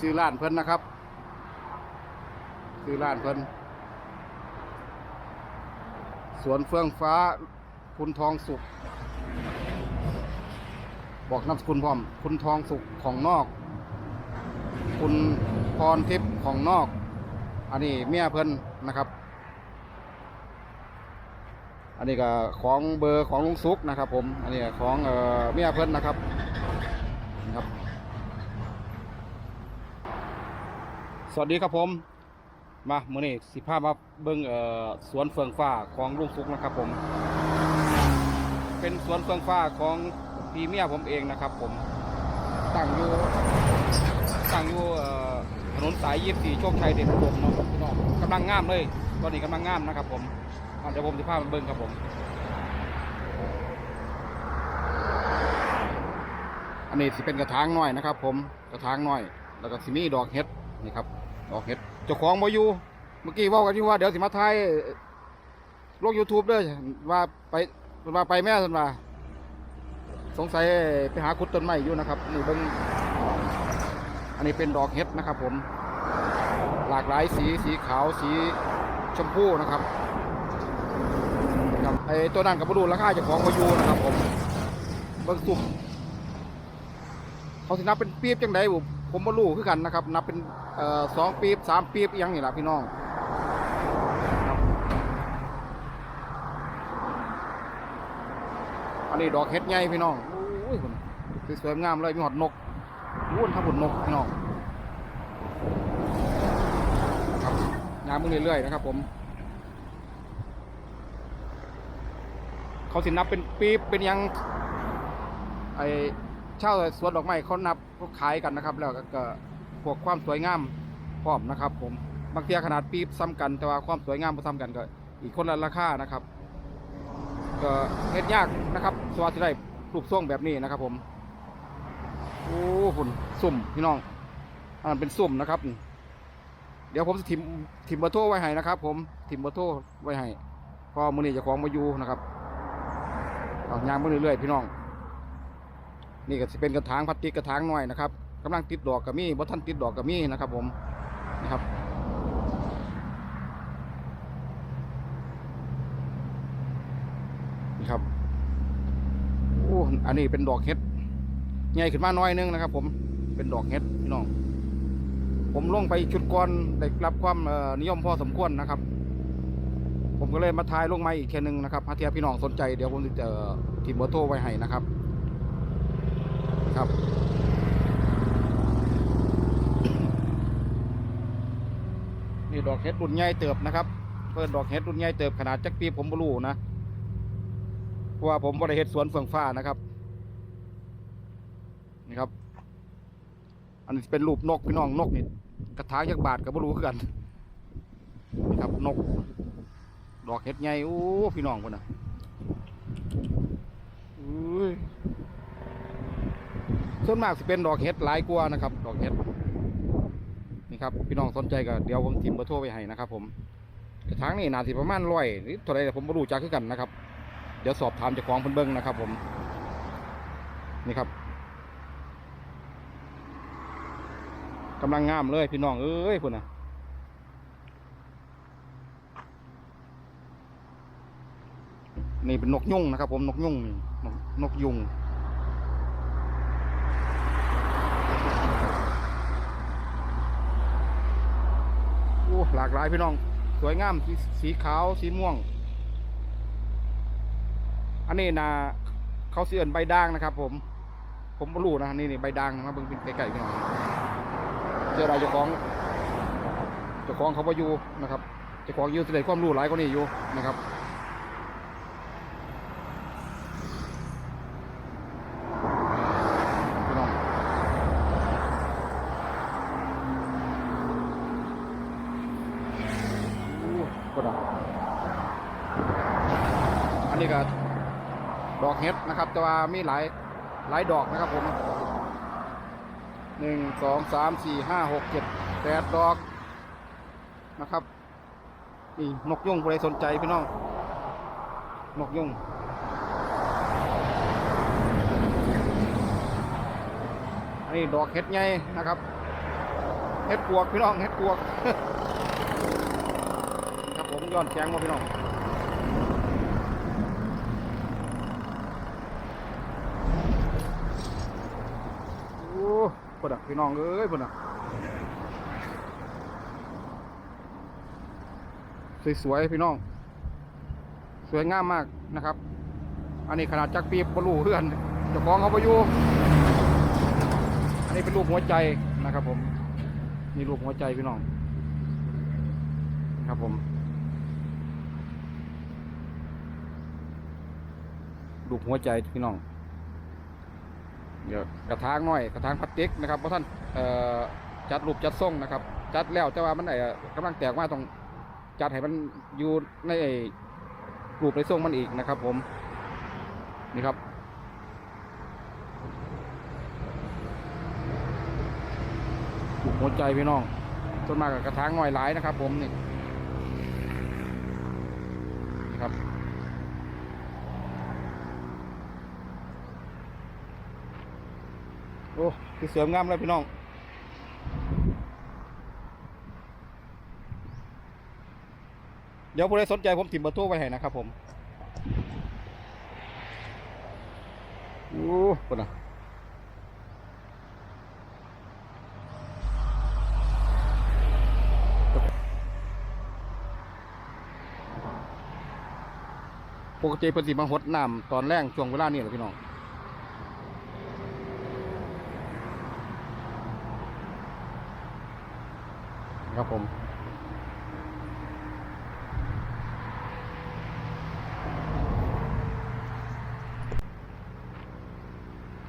ซื้อร้านเพิ่นนะครับ ซื้อร้านเพิ่นสวนเฟื่องฟ้าคุณทองสุข บอกนามสกุลพร้อม คุณทองสุขของนอก คุณพรทิพย์ของนอก อันนี้เมียเพิ่นนะครับ อันนี้ก็ของเบอร์ของลุงซุกนะครับ ผม อันนี้ของเออเมียเพิ่นนะครับนะครับ สวัสดีครับผมมาเมื่อนี้สิพามาเบิ่งเอ่อสวนเฟืองฟ้าของลุงซุกนะครับผม เป็นสวนเฟืองฟ้าของพี่เมียผมเองนะครับผมตั้งอยู่ตั้งอยู่ถนนสายยี่สี่โชคชัยเด่นอุดมเนาะพี่น้องกำลังงามเลย ตอนนี้กำลังงามนะครับผมอะเดี๋ยวผมจะพามาเบิ่งครับผม อันนี้สิเป็นกระถางน้อยนะครับ ผมกระถางน้อย แล้วก็สิมีดอกเห็ด นี่ครับดอกเห็ดเจ้าของบ่อยู่เมื่อกี้ว่ากันที่ว่าเดี๋ยวสิมาถ่ายลง YouTube ด้อว่าไปว่าไปแม่สันว่าสงสัยไปหาคุดต้นไม้อยู่นะครับนี่เบิ่งอันนี้เป็นดอกเห็ดนะครับ ผม หลากหลายสีสีขาวสีชมพูนะครับครับไอตัวนั้นกับบรูราคาเจ้าของบ่อยู่นะครับ ผมเบิ่งสุ่มเขาสินับเป็นปีบจังไดบุผมบ่รู้คือกันนะครับ นับเป็น สองปีบสามปีบยังนี่ละพี่น้องอันนี้ดอกเห็ดใหญ่พี่น้องโอ้ยสวยงามเลยมีหอดนกวุ่นทั้งหุ่นนกพี่น้องครับงามมึงเรื่อยๆนะครับผม เขาสินับเป็นปีบเป็นยังไอเช่าสวนดอกไม้เขานับเขาขายกันนะครับ แล้วก็ พวกความสวยงามพร้อมนะครับผมบางทีขนาดปีบซ้ำกันแต่ว่าความสวยงามบ่ซ้ำกันก็อีกคนละราคานะครับก็เฮ็ดยากนะครับสวัสดิ์ได้ปลูกส่งแบบนี้นะครับผมโอ้หุ่นสุ่มพี่น้องอันเป็นสุ่มนะครับ เดี๋ยวผมจะทิมทิมเบอร์โทรไว้ให้นะครับ ผมทิมเบอร์โทรไว้ให้พอมือนี้เจะของมาอยู่นะครับเอยางมาเรื่อยๆพี่น้อง นี่ก็จะเป็นกระถางพลาสติกกระถางหน่อยนะครับ กำลังติดดอกกับมีบ่ท่านติดดอกกับมีนะครับ ผมนะครับนี่ครับโอ้อันนี้เป็นดอกเห็ดใหญ่ขึ้นมาหน้อยนึงนะครับ ผมเป็นดอกเห็ดพี่น้อง ผมลงไปชุดก่อนได้รับความนิยมพอสมควรนะครับ ผมก็เลยมาทายลงมาอีกแค่นึงนะครับถ้าเทียพี่น้องสนใจเดี๋ยวผมจะทีมเบอร์โทรไว้ให้นะครับ ครับ ดอกเห็ดรุ่นใหญ่เติบนะครับเพิ่นดอกเห็ดรุ่นใหญ่เติบขนาดจักปีผมบรูนะเพราะว่าผมบ่ได้เห็ดสวนเฟืองฟ้านะครับนี่ครับ อันนี้เป็นรูปนกพี่น้องนกนี่กระถางยักบาทกับบรูคือกันนี่ครับนก ดอกเห็ดใหญ่โอ้พี่น้องคนน่ะอุ้ยส่วนมากสิเป็นดอกเห็ดหลายกว่านะครับ ดอกเห็ด ครับพี่น้องสนใจก็เดี๋ยวผมทิมเบอร์โทรไปให้นะครับ ผมกระถางนี่นาสิประมาณร้อยหรือเท่าไรผมไม่รู้จักคือกันนะครับ เดี๋ยวสอบถามจ้าของเพิ่นเบิ้งนะครับ ผมนี่ครับกำลังงามเลยพี่น้องเอ้ยพุ่นนะนี่เป็นนกยุ่งนะครับ ผมนกยุ่งนี่นกนกยุง โอ้ หลากหลายพี่น้อง สวยงามสีสีขาวสีม่วง อันนี้นะเขาเสื่อนใบด่างนะครับ ผม ผมรู้นะนี่นี่ใบด่างมาบเบิ่งเป็นไกลๆพี่น้องเจออะไรเจ้าของเจ้าของเขาไปอยู่นะครับเจ้าของอยู่แสดงความรู้หลายกว่านี้อยู่นะครับพี่น้อง กดอะอันนี้ก็ดอกเห็ดนะครับ แต่ว่ามีหลายหลายดอกนะครับผมหนึ่งสองสามสี่ห้าหกเจ็ดแปดดอกนะครับนี่นกยุงผู้ใดสนใจพี่น้องนกยุงอันนี้ดอกเห็ดใหญ่นะครับเฮ็ดปวกพี่น้องเฮ็ดปวก ย้อนแสงมาพี่น้องโอ้พุ่นอะพี่น้องเอ้ยพุ่นอะสวยๆพี่น้อง สวยงามมากนะครับ อันนี้ขนาดจักปีบบรูเพื่อนเจ้าของเขาไปอยู่อันนี้เป็นรูปหัวใจนะครับผมนี่รูปหัวใจพี่น้องครับผม รูปหัวใจพี่น้อง เดี๋ยวกระถางน้อยกระถางพลาสติกนะครับเพราะท่านจัดรูปจัดทรงนะครับ จัดแล้วแต่ว่ามันไอ้กำลังแตกมาต้องจัดให้มันอยู่ในไอ้รูปในทรงมันอีกนะครับ ผมนี่ครับปลูกหัวใจพี่น้องต้นมากกับกระถางหน่อยหลายนะครับ ผมนี่นี่ครับ โอ้คือสริมงามเลยพี่น้องเดี๋ยวผู้ใดสนใจผมถิ่มเบอร์โทรไว้ให้นะครับผมโอ้คนน่ะปกติเพิ่นสิมาหดน้ำตอนแรกช่วงเวลานี้แหละพี่น้อง ครับผม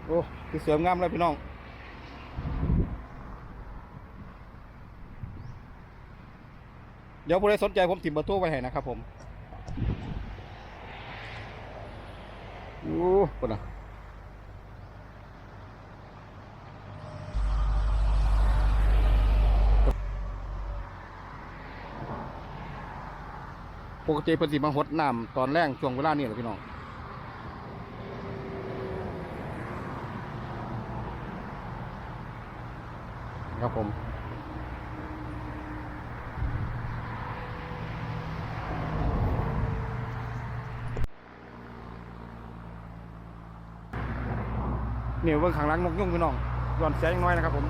โอ้คือเสริมงามเลยพี่น้องเดี๋ยวผู้ใดสนใจผมถิ่มเบอร์โทรไว้ให้นะครับผม โอ้คนน่ะ ปกติเพิ่นสิมาหดน้ำตอนแรกช่วงเวลานี้แหละพี่น้องครับผมเนี่ยเบื้องข้างหลังนกยุ่งพี่น้องย้อนแสงน้อยนะครับผม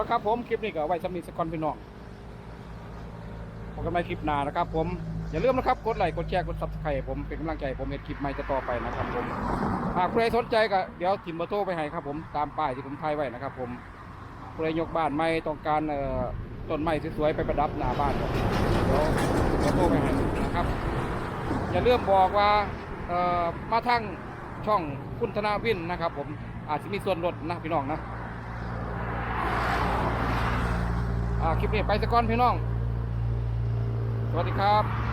ละครับผมคลิปนี้ก็ไว้สำนีสกอนพี่น้องพบกันใหม่คลิปหน้านะครับ ผมอย่าลืมนะครับกดไลค์กดแชร์กดซับสไครต์ผมเป็นกำลังใจผมเห็นคลิปใหม่จะต่อไปนะครับผมหากใครสนใจก็เดี๋ยวทิมเบอร์โทรไปให้ครับผมตามป้ายที่ผมถ่ายไว้นะครับ ผมใครยกบ้านไม่ต้องการต้นไม้สวยๆไปประดับหน้าบ้านเดี๋ยวทิมเบอร์โทรไปให้นะครับ อย่าลืมบอกว่ามาทั้งช่องคุณธนาวินนะครับ ผมอาจจะมีส่วนลดนะพี่น้องนะ อ่า คลิปนี้ไปสะก่อนพี่น้อง สวัสดีครับ